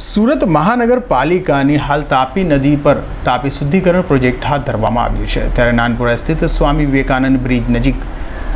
સુરત મહાનગરપાલિકાની હાલ તાપી નદી પર તાપી શુદ્ધિકરણ પ્રોજેક્ટ હાથ ધરવામાં આવ્યું છે. ત્યારે નાનપુરા સ્થિત સ્વામી વિવેકાનંદ બ્રિજ નજીક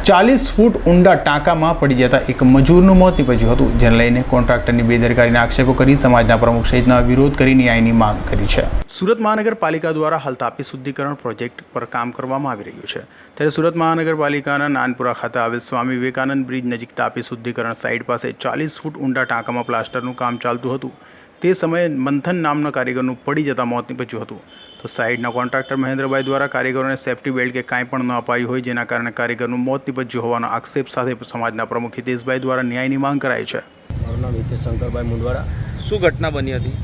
ચાલીસ ફૂટ ઊંડા ટાંકામાં પડી જતા એક મજૂરનું મોત નીપજ્યું હતું, જેને લઈને કોન્ટ્રાક્ટરની બેદરકારીના આક્ષેપો કરી સમાજના પ્રમુખ સહિતના વિરોધ કરી ન્યાયની માંગ કરી છે. સુરત મહાનગરપાલિકા દ્વારા હાલ તાપી શુદ્ધિકરણ પ્રોજેક્ટ પર કામ કરવામાં આવી રહ્યું છે. ત્યારે સુરત મહાનગરપાલિકાના નાનપુરા ખાતે આવેલ સ્વામી વિવેકાનંદ બ્રિજ નજીક તાપી શુદ્ધિકરણ સાઇટ પાસે ચાલીસ ફૂટ ઊંડા ટાંકામાં પ્લાસ્ટરનું કામ ચાલતું હતું. તે સમયે મંથન નામના કારીગરનું પડી જતા મોત નીપજ્યું હતું. તો સાઇડના કોન્ટ્રાક્ટર મહેન્દ્રભાઈ દ્વારા કારીગરોને સેફ્ટી બેલ્ટ કે કાંઈ પણ ન અપાયું હોય જેના કારણે કારીગરનું મોત નીપજ્યું હોવાનો આક્ષેપ સાથે સમાજના પ્રમુખ હિતેશભાઈ દ્વારા ન્યાયની માંગ કરાઈ છે. મારું નામ હિતેશ શંકરભાઈ મુંડવાડા શું ઘટના બની હતી?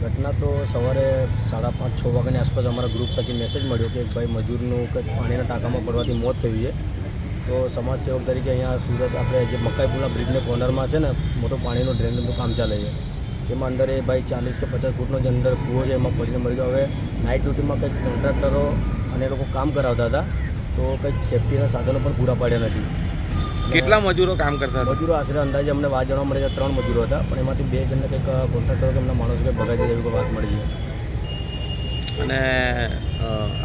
ઘટના તો સવારે સાડા પાંચ છ વાગ્યાની આસપાસ અમારા ગ્રુપ થકી મેસેજ મળ્યો કે ભાઈ મજૂરનું કંઈક પાણીના ટાંકામાં પડવાથી મોત થયું છે. તો સમાજ સેવક તરીકે અહીંયા સુરત આપણે જે મકાઈપુરના બ્રિજને કોર્નરમાં છે ને મોટો પાણીનો ડ્રેનનું કામ ચાલે છે. તેમાં અંદર એ ભાઈ ચાલીસ કે પચાસ ફૂટનો જે અંદર કૂવો છે એમાં પડીને મરી ગયો. હવે નાઇટ ડ્યુટીમાં કંઈક કોન્ટ્રાક્ટરો અને એ લોકો કામ કરાવતા હતા તો કંઈક સેફ્ટીના સાધનો પણ પૂરા પાડ્યા નથી. કેટલા મજૂરો કામ કરતા હતા? મજૂરો આશરે અંદાજે અમને વાત જાણવા મળે છે ત્રણ મજૂરો હતા પણ એમાંથી બે જણને કંઈક કોન્ટ્રાક્ટરો કે એમના માણસો કંઈક ભગાઈ જાય એવી વાત મળી છે. અને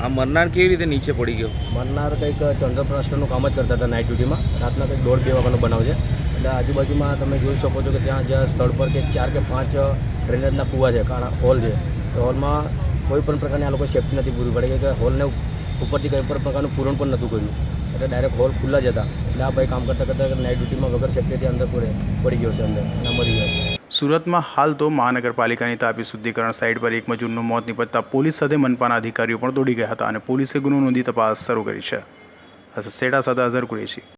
આ મરનાર કેવી રીતે નીચે પડી ગયો? મરનાર કંઈક ચંદ્રપ્રાસ્ટરનું કામ જ કરતા હતા નાઇટ ડ્યુટીમાં રાતના કંઈક દોઢ બે વાગ્યાનો બનાવ છે. એટલે આજુબાજુમાં તમે જોઈ શકો છો કે ત્યાં જ્યાં સ્થળ પર કે ચાર કે પાંચ ડ્રેનેજના કૂવા છે કારણ હોલ છે. તો હોલમાં કોઈ પણ પ્રકારની આ લોકો સેફ્ટી નથી પૂરી પડે. કે હોલને ઉપરથી કંઈ પણ પ્રકારનું પૂરણ પણ નહોતું કર્યું. એટલે ડાયરેક્ટ હોલ ખુલ્લા જ હતા. એટલે આ ભાઈ કામ કરતાં કરતાં નાઇટ ડ્યુટીમાં વગર સેફ્ટીથી અંદર પૂરે, પડી ગયો છે અંદર, અને મરી ગયો છે. સુરતમાં હાલ તો મહાનગરપાલિકાની તાપી શુદ્ધિકરણ સાઇટ પર એક મજૂરનું મોત નીપજતા પોલીસ સાથે મનપાના અધિકારીઓ પણ દોડી ગયા હતા અને પોલીસે ગુનો નોંધી તપાસ શરૂ કરી છે. સેટા સાથે અઝર કુરેશી.